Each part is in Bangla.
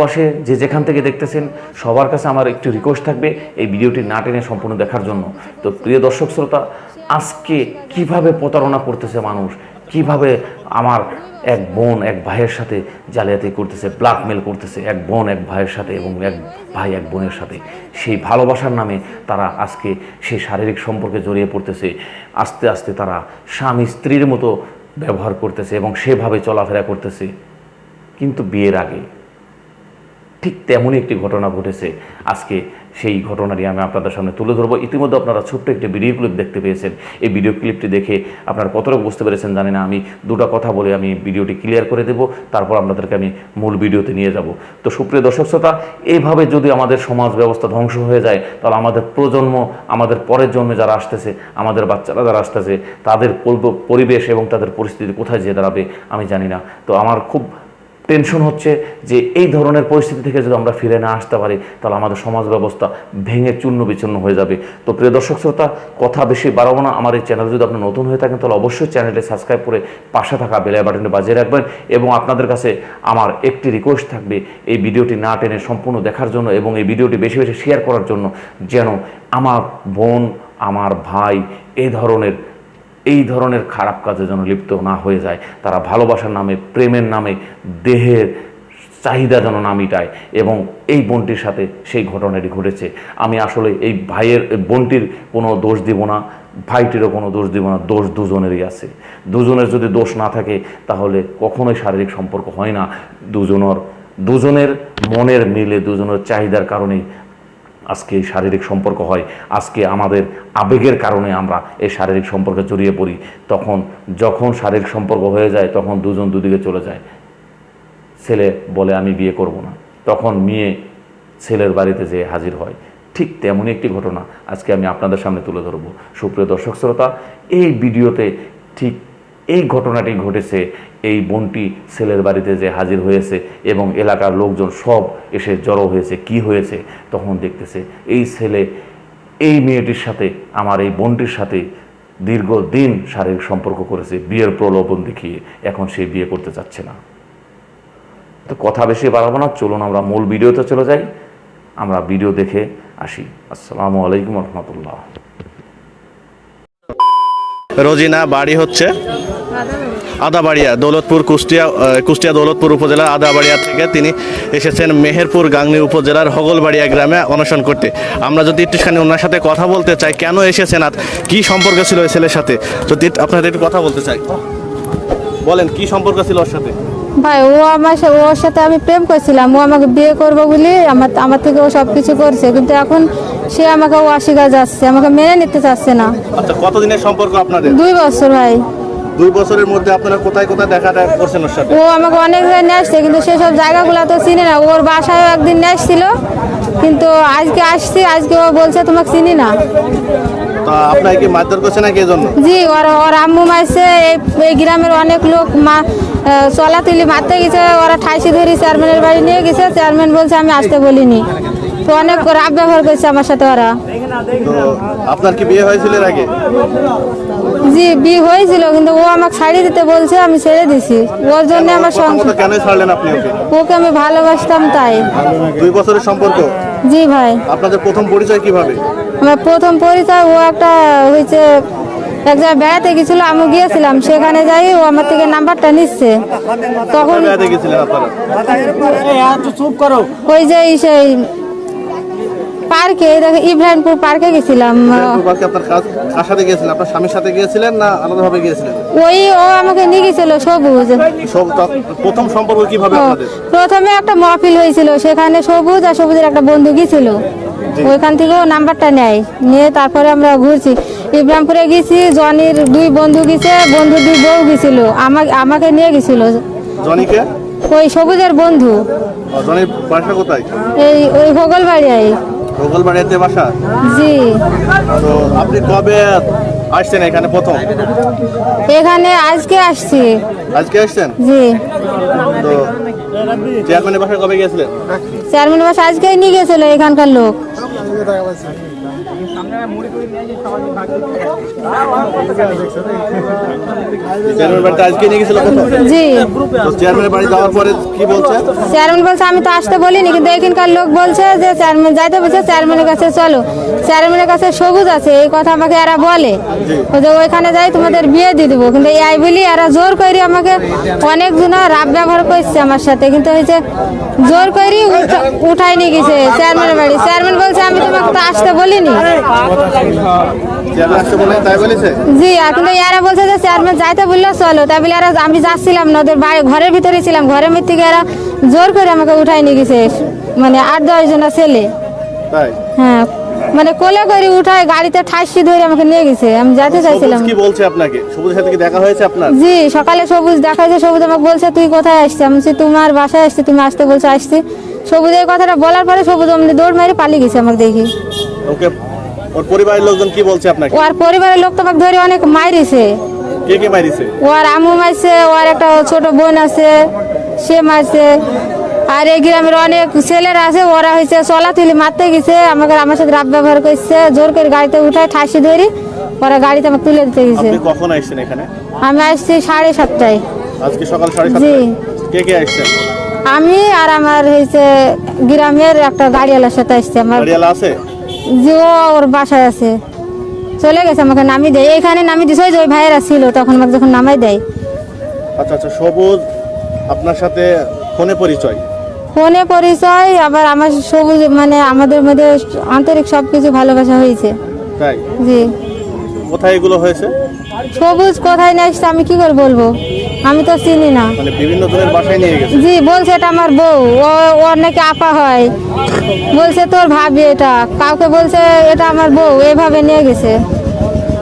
পাশে যে যেখান থেকে দেখতেছেন, সবার কাছে আমার একটু রিকোয়েস্ট থাকবে এই ভিডিওটি না টেনে সম্পূর্ণ দেখার জন্য। তো প্রিয় দর্শক শ্রোতা, আজকে কীভাবে প্রতারণা করতেছে মানুষ? কীভাবে আমার এক বোন এক ভাইয়ের সাথে জালিয়াতি করতেছে ব্ল্যাকমেল করতেছে, এক বোন এক ভাইয়ের সাথে এবং এক ভাই এক বোনের সাথে? সেই ভালোবাসার নামে তারা আজকে সেই শারীরিক সম্পর্কে জড়িয়ে পড়তেছে। আস্তে আস্তে তারা স্বামী স্ত্রীর মতো ব্যবহার করতেছে এবং সেভাবে চলাফেরা করতেছে। কিন্তু বিয়ের আগে ঠিক তেমনই একটি ঘটনা ঘটেছে। আজকে সেই ঘটনাটি আমি আপনাদের সামনে তুলে ধরবো। ইতিমধ্যে আপনারা ছোট্ট একটি ভিডিও ক্লিপ দেখতে পেয়েছেন। এই ভিডিও ক্লিপটি দেখে আপনারা কতটা বুঝতে পেরেছেন জানি না। আমি দুটো কথা বলে আমি ভিডিওটি ক্লিয়ার করে দেব। তারপর আপনাদেরকে আমি মূল ভিডিওতে নিয়ে যাব। তো সুপ্রিয় দর্শক শ্রোতা এইভাবে যদি আমাদের সমাজ ব্যবস্থা ধ্বংস হয়ে যায়, তাহলে আমাদের প্রজন্ম, আমাদের পরের জন্মে যারা আসতেছে, আমাদের বাচ্চারা যারা আসতেছে, তাদের পরিবেশ এবং তাদের পরিস্থিতি কোথায় যেয়ে দাঁড়াবে আমি জানি না। তো আমার খুব টেনশন হচ্ছে যে এই ধরনের পরিস্থিতি থেকে যদি আমরা ফিরে না আসতে পারি, তাহলে আমাদের সমাজ ব্যবস্থা ভেঙে চূর্ণ বিচূর্ণ হয়ে যাবে। তো প্রিয় দর্শক শ্রোতা, কথা বেশি বাড়াবো না। আমার এই চ্যানেল যদি আপনি নতুন হয়ে থাকেন, তাহলে অবশ্যই চ্যানেলটি সাবস্ক্রাইব করে পাশে থাকা বেলাই বাটনটি বাজিয়ে রাখবেন এবং আপনাদের কাছে আমার একটি রিকোয়েস্ট থাকবে, এই ভিডিওটি না টেনে সম্পূর্ণ দেখার জন্য এবং এই ভিডিওটি বেশি বেশি শেয়ার করার জন্য যেন আমার বোন, আমার ভাই এই ধরনের এই ধরনের খারাপ কাজে যেন লিপ্ত না হয়ে যায়। তারা ভালোবাসার নামে, প্রেমের নামে, দেহের চাহিদা যেন না মিটায় এবং এই বোনটির সাথে সেই ঘটনাটি ঘটেছে। আমি আসলে এই ভাইয়ের বোনটির কোনো দোষ দিব না, ভাইটিরও কোনো দোষ দিব না, দোষ দুজনেরই আছে। দুজনের যদি দোষ না থাকে, তাহলে কখনোই শারীরিক সম্পর্ক হয় না। দুজনের দুজনের মনের মিলে, দুজনের চাহিদার কারণেই আজকে শারীরিক সম্পর্ক হয়, আজকে আমাদের আবেগের কারণে আমরা এই শারীরিক সম্পর্কে জড়িয়ে পড়ি, তখন যখন শারীরিক সম্পর্ক হয়ে যায়, তখন দুজন দুদিকে চলে যায়। ছেলে বলে, আমি বিয়ে করব না। তখন মেয়ে ছেলের বাড়িতে যেয়ে হাজির হয়। ঠিক তেমনই একটি ঘটনা আজকে আমি আপনাদের সামনে তুলে ধরবো। সুপ্রিয় দর্শক শ্রোতা, এই ভিডিওতে ঠিক এই ঘটনাটি ঘটেছে, এই বোনটি ছেলের বাড়িতে যে হাজির হয়েছে এবং এলাকার লোকজন সব এসে জড়ো হয়েছে, কি হয়েছে তখন দেখতেছে এই ছেলে, এই মেয়েটির সাথে, আমার এই বোনটির সাথে দীর্ঘদিন শারীরিক সম্পর্ক করেছে, বিয়ের প্রলোভন দেখিয়ে এখন সে বিয়ে করতে চাচ্ছে না। তো কথা বেশি বাড়াবো না, চলুন আমরা মূল ভিডিওতে চলে যাই। আমরা ভিডিও দেখে আসি। আসসালামু আলাইকুম রহমতুল্লাহ। রোজিনা, বাড়ি হচ্ছে আদাবাড়িয়া, দৌলতপুর, কুষ্টিয়া কুষ্টিয়া, দৌলতপুর উপজেলার আদাবাড়িয়া থেকে তিনি এসেছেন মেহেরপুর গাংনী উপজেলার হগলবাড়িয়া গ্রামে অনশন করতে। আমরা যদি একটুখানি ওনার সাথে কথা বলতে চাই, কেন এসেছেন আর কি সম্পর্ক ছিল ওই ছেলের সাথে? যদি আপনাদের একটু কথা বলতে চাই। বলেন, কি সম্পর্ক ছিল ওর সাথে? ভাই, ও আমার ওর সাথে আমি প্রেম করছিলাম। ও আমাকে বিয়ে করব বলে আমার আমার থেকে ও সব কিছু করছে। কিন্তু এখন সে আমাকে ও অস্বীকার যাচ্ছে আমাকে মেনে নিতে চাচ্ছে না। আচ্ছা কতদিনের সম্পর্ক আপনাদের? দুই বছর ভাই। দুই বছরের মধ্যে আপনারা কোথায় কোথায় দেখা করছেন ওর সাথে? ও আমাকে অনেক জায়গায় নিয়ে আসছে কিন্তু সেসব জায়গাগুলো তো চিনি না। ওর বাসায় একদিন নিয়ে আসছিল কিন্তু আজকে আসছি আজকে ও বলছে তোমাকে চিনি না। আপনাকে কি মারধর করছে নাকি এজন্য? জি ওর ওর আম্মু এই এই গ্রামের অনেক লোক মা চলা তুলি মারতে গেছে ওরা ঠাইসি ধরি চেয়ারম্যানের বাড়ি নিয়ে গেছে চেয়ারম্যান বলছে আমি আসতে বলিনি। তো অনেক রাব ব্যবহার করছে আমার সাথে ওরা। তো আপনার কি বিয়ে হয়েছিল এর আগে? জি বিয়ে হয়েছিল কিন্তু ও আমাকে ছাড়িয়ে দিতে বলছে আমি ছেড়ে দিছি। ওর জন্য আমার সংসার কেন ছাড়লেন আপনি ওকে? ওকে আমি ভালোবাসতাম তাই। দুই বছরের সম্পর্ক? জি ভাই। আপনাদের প্রথম পরিচয় কীভাবে? আমার প্রথম পরিচয় ও একটা হয়েছে এক জায়গায় বেড়াতে গেছিল আমি গিয়েছিলাম। সেখানে যাই ও আমার থেকে নাম্বারটা নিচ্ছে। তখন ওই যে এই সেই পার্কে দেখো ইব্রাহিমপুর পার্কে গেছিলাম। পার্কে আপনার কাজ- কার সাথে গিয়েছিলেন? আপনার স্বামীর সাথে গিয়েছিলেন না আলাদাভাবে গিয়েছিলেন? ওই ও আমাকে নিয়ে গেছিল সবুজ। প্রথম সম্পর্ক কীভাবে আপনাদের? প্রথমে একটা মহফিল হয়েছিল সেখানে সবুজ আর সবুজের একটা বন্ধু গেছিল ওইখান থেকে ও নাম্বারটা নেয়। নিয়ে তারপরে আমরা ঘুরছি। ইব্রাহিমপুরে গেছি জনির দুই বন্ধু গেছে বন্ধু দুই বউ গেছিল। আমাকে আমাকে নিয়ে গেছিল। জনিকে? ওই সবুজের বন্ধু। জনির বাসা কোথায়? এই ওই হোগল বাড়িয়ায় গোগল বাড়িতে বাসা জি। তো আপনি কবে আসছেন এখানে প্রথম? এখানে আজকে আসছি। আজকে আসছেন? জি। তো চেয়ারম্যানের বাসায় কবে গিয়েছিলেন? চেয়ারম্যান বাসা আজকেই নিয়ে গেছিল এখানকার লোক। চেয়ারম্যান বাড়িতে আজকে নিয়ে গেছিল কোথাও? জি। তো চেয়ারম্যানের বাড়ি যাওয়ার পরে কি বলছে? আমি তো আসতে বলিনি কিন্তু এখানকার লোক বলছে যে চেয়ারম্যান যাইতে বলছে চেয়ারম্যানের কাছে চলো। চেয়ারম্যানের কাছে সবুজ আছে এই কথা আমাকে এরা বলে। যে ওইখানে যাই তোমাদের বিয়ে দিয়ে দিবো। কিন্তু এই বলি এরা জোর করে আমাকে অনেক জন রাব ব্যবহার করছে আমার সাথে। কিন্তু হয়েছে জোর করে উঠাই নিয়ে গেছে চেয়ারম্যানের বাড়ি। চেয়ারম্যান বলছে আমি তোমাকে তো আসতে বলিনি। চেয়ারম্যান আসতে বলে তাই বলেছে? জি আর কিন্তু এরা বলছে যে চেয়ারম্যান যাইতে বলল চলো। তাই বলে এরা আমি যাচ্ছিলাম না ওদের বাড়ি ঘরের ভিতরে ছিলাম। ঘরের মধ্যে থেকে এরা জোর করে আমাকে উঠাই নিয়ে গেছে। মানে আট দশ জনের ছেলে। হ্যাঁ। মানে কোলে করে উঠায় গাড়িতে ঠাসি ধরে আমাকে নিয়ে গেছে। আমি যেতে চাইছিলাম। কি বলছে আপনাকে? সবুজের সাথে কি দেখা হয়েছে আপনার? জি সকালে সবুজ দেখাইছে সবুজ আমাকে বলছে তুই কোথায় আসছিস? আমি বলছি, তোমার বাসায় আসছি তুমি আসতে বলছো আসছি। সবুজ এই কথাটা বলার পরে সবুজ অমনি দৌড় মেরে পালিয়ে গেছে আমাকে দেখি। ওকে ওর পরিবারের লোকজন কি বলছে আপনাকে? ওর পরিবারের লোক তো আমাকে ধরে অনেক মারিছে কে কে মারিছে ওর আমু মারছে ওর একটা ছোট বোন আছে সে মারছে আর এই গ্রামের অনেক ছেলেরা আছে ওরা হয়েছে চলাতুলি মারতে গেছে আমাকে আমার সাথে রাব ব্যবহার করছে জোর করে গাড়িতে উঠায় ঠাসি ধরি ওরা গাড়িতে আমাকে তুলে দিতে গেছে। কখন আসছেন এখানে? আমি আসছি সাড়ে সাতটায়। আজকে সকাল সাড়ে জি। কে কে আসছেন? আমি আর আমার হয়েছে গ্রামের একটা গাড়িওয়ালার সাথে আসছে আমার গাড়িওয়ালা আছে? যে ও ওর বাসায় আছে। চলে গেছে আমাকে নামিয়ে দেয়। এইখানে নামিয়ে দিছে ওই ভাইয়েরা ছিল তখন আমাকে যখন নামাই দেয়। আচ্ছা আচ্ছা সবুজ আপনার সাথে ফোনে পরিচয়? ফোনে পরিচয় আবার আমার সবুজ মানে আমাদের মধ্যে আন্তরিক সব কিছু ভালোবাসা হয়েছে। তাই? জি। কোথায় এগুলো হয়েছে? সবুজ কোথায় আসছে আমি কি করে বলব? আমি তো চিনি না। মানে বিভিন্ন জনের বাসায় নিয়ে গেছে? জি বলছে এটা আমার বউ। ও ওর নাকি আপা হয়। বলছে তোর ভাবি এটা। কাউকে বলছে এটা আমার বউ। এভাবে নিয়ে গেছে।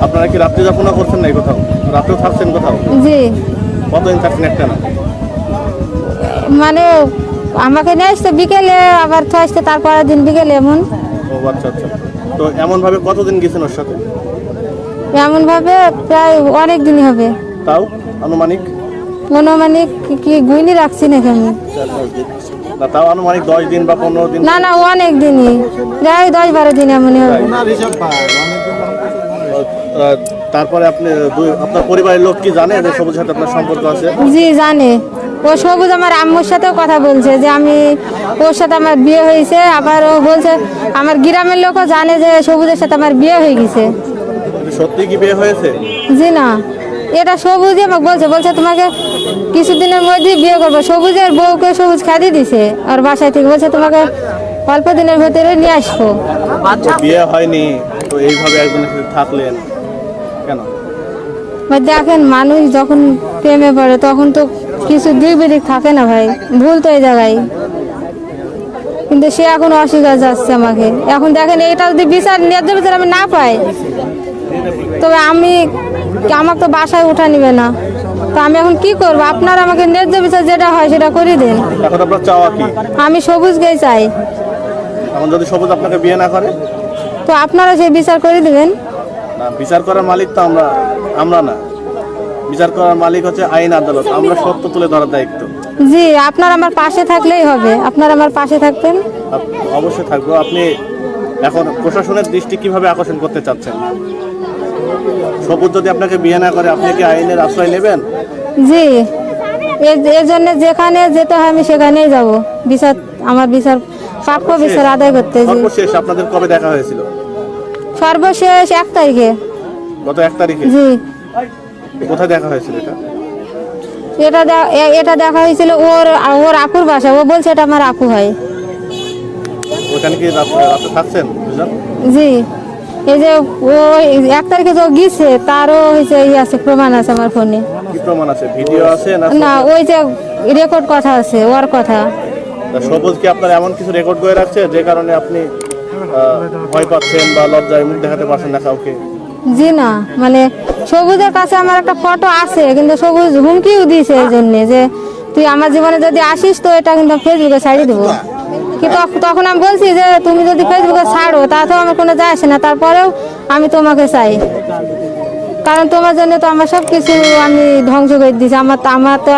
আপনারা কি রাত্রি যাপনা করছেন না কোথাও? রাত্রেও থাকছেন কোথাও? জি। কতদিন থাকছেন একটা না? মানে আমাকে নিয়ে আসছে বিকেলে আবার তো আসছে তারপরের দিন বিকেলে এমন। ও আচ্ছা আচ্ছা। তো এমন ভাবে কতদিন গেছেন ওর সাথে? এমন ভাবে প্রায় অনেক দিনই হবে। তাও আনুমানিক? অনুমানিক কি গুইনি রাখছি নাকি আমি? না তাও আনুমানিক দশ দিন বা পনেরো দিন। না না অনেক দিনই। প্রায় দশ বারো দিন এমনই হবে তারপরে আপনি আপনার পরিবারের লোক কি জানে? যে সবুজের সাথে আপনার সম্পর্ক আছে? জি জানে। ও সবুজ আমার আম্মুর সাথেও কথা বলছে যে আমি ওর সাথে আমার বিয়ে হয়েছে আবার ও বলছে আমার গ্রামের লোকও জানে যে সবুজের সাথে আমার বিয়ে হয়ে গেছে। সত্যি কি বিয়ে হয়েছে? জি না। এটা সবুজই আমাকে বলছে। বলছে তোমাকে কিছুদিনের মধ্যেই বিয়ে করব। সবুজ সবুজের বউকে সবুজ খাদি দিছে। আর বাসায় থেকে বলছে তোমাকে অল্প দিনের ভেতরে নিয়ে আসব। বিয়ে হয়নি তো এইভাবে একজনের সাথে থাকলেন কেন? দেখেন মানুষ যখন প্রেমে পড়ে তখন তো কিছু দিক বিদিক থাকে না ভাই। ভুল তো এই জায়গায়। কিন্তু সে এখন অস্বীকার যাচ্ছে আমাকে। এখন দেখেন এটা যদি বিচার ন্যায্য বিচার আমি না পাই তবে আমি আমাকে তো বাসায় উঠা নিবে না। তো আমি এখন কি করব? আপনার আমাকে ন্যায্য বিচার যেটা হয় সেটা করে দিন। এখন আপনার চাওয়া কি? আমি সবুজকেই চাই। এখন যদি সবুজ আপনাকে বিয়ে না করে? তো আপনারা সেই বিচার করে দিবেন। না বিচার করার মালিক তো আমরা আমরা না। বিচার করার মালিক হচ্ছে আইন আদালত। আমরা সত্য তুলে ধরার দায়িত্ব। জি আপনার আমার পাশে থাকলেই হবে। আপনার আমার পাশে থাকবেন। আপ- অবশ্যই থাকব। আপনি এখন প্রশাসনের দৃষ্টি কীভাবে আকর্ষণ করতে চাচ্ছেন? সবুজ যদি আপনাকে বিয়ে না করে আপনি কি আইনের আশ্রয় নেবেন? জি। এর জন্য যেখানে যেতে হয় আমি সেখানেই যাব। বিচার আমার বিচার প্রাপ্য বিচার আদায় করতে জি। সর্বশেষ আপনাদের কবে দেখা হয়েছিল? সর্বশেষ এক তারিখে। গত এক তারিখে? জি। কোথায় দেখা হয়েছিল এটা? এটা এটা দেখা হয়েছিল ওর ওর আপুর বাসা ও বলছে এটা আমার আপু হয়। ওখানে কি রাতে থাকছেন জি। এই যে ও এক তারিখে যে গিয়েছে তারও হয়েছে ই আছে প্রমাণ আছে আমার ফোনে। কি প্রমাণ আছে? ভিডিও আছে না না ওই যে রেকর্ড কথা আছে ওর কথা। সবুজ কি আপনার এমন কিছু রেকর্ড করে রাখছে যে কারণে আপনি ভয় পাচ্ছেন বা লজ্জায় মুখ দেখাতে পারছেন না কাউকে? জি না মানে সবুজের কাছে আমার একটা ফটো আছে কিন্তু সবুজ হুমকিও দিয়েছে এই জন্যে যে তুই আমার জীবনে যদি আসিস তো এটা কিন্তু ফেসবুকে ছাড়িয়ে দেবো। কি তখ- তখন আমি বলছি যে তুমি যদি ফেসবুকে ছাড়ো তাতেও আমার কোনো যায় আসে না। তারপরেও আমি তোমাকে চাই। কারণ তোমার জন্য তো আমার সব কিছু আমি ধ্বংস করে দিয়েছি। আমার আমার তো